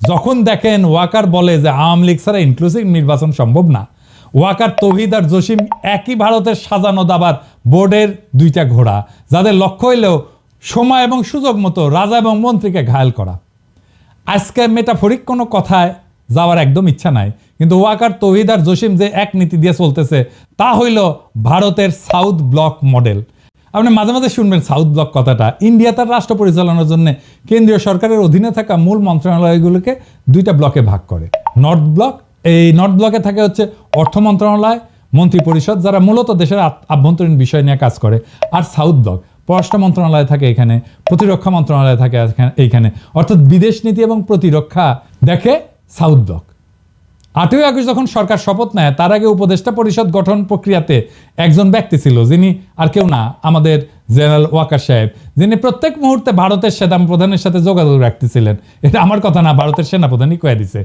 যখন দেখেন ওয়াকার বলে যে আওয়ামী লীগ ছাড়া ইনক্লুসিভ নির্বাচন সম্ভব না, ওয়াকার তৌহিদ আর জসিম একই ভারতের সাজানো দাবার বোর্ডের দুইটা ঘোড়া, যাদের লক্ষ্য হইলেও সময় এবং সুযোগ মতো রাজা এবং মন্ত্রীকে ঘায়াল করা। আজকে মেটাফরিক কোনো কথায় যাওয়ার একদম ইচ্ছা নাই, কিন্তু ওয়াকার তৌহিদ আর জসিম যে এক নীতি দিয়ে চলতেছে, তা হইল ভারতের সাউথ ব্লক মডেল আপনি মাঝে মাঝে শুনবেন সাউথ ব্লক কথাটা। ইন্ডিয়া তার রাষ্ট্র পরিচালনার জন্য কেন্দ্রীয় সরকারের অধীনে থাকা মূল মন্ত্রণালয়গুলোকে দুইটা ব্লকে ভাগ করে। নর্থ ব্লক এই নর্থ ব্লকে থাকে হচ্ছে অর্থ মন্ত্রণালয় মন্ত্রী পরিষদ যারা মূলত দেশের আভ্যন্তরীণ বিষয় নিয়ে কাজ করে। আর সাউথ ব্লক পররাষ্ট্র মন্ত্রণালয় থাকে এখানে, প্রতিরক্ষা মন্ত্রণালয় থাকে এইখানে অর্থাৎ বিদেশ নীতি এবং প্রতিরক্ষা দেখে সাউথ ব্লক আটই আগস্ট যখন সরকার শপথ নেয়, তার আগে উপদেষ্টা পরিষদ গঠন প্রক্রিয়াতে একজন ব্যক্তি ছিল, যিনি আর কেউ না, আমাদের জেনারেল ওয়াকার সাহেব, যিনি প্রত্যেক মুহূর্তে ভারতের সেনা প্রধানের সাথে যোগাযোগ রাখতেছিলেন। এটা আমার কথা না, ভারতের সেনাপ্রধানই কয়ে দিছে।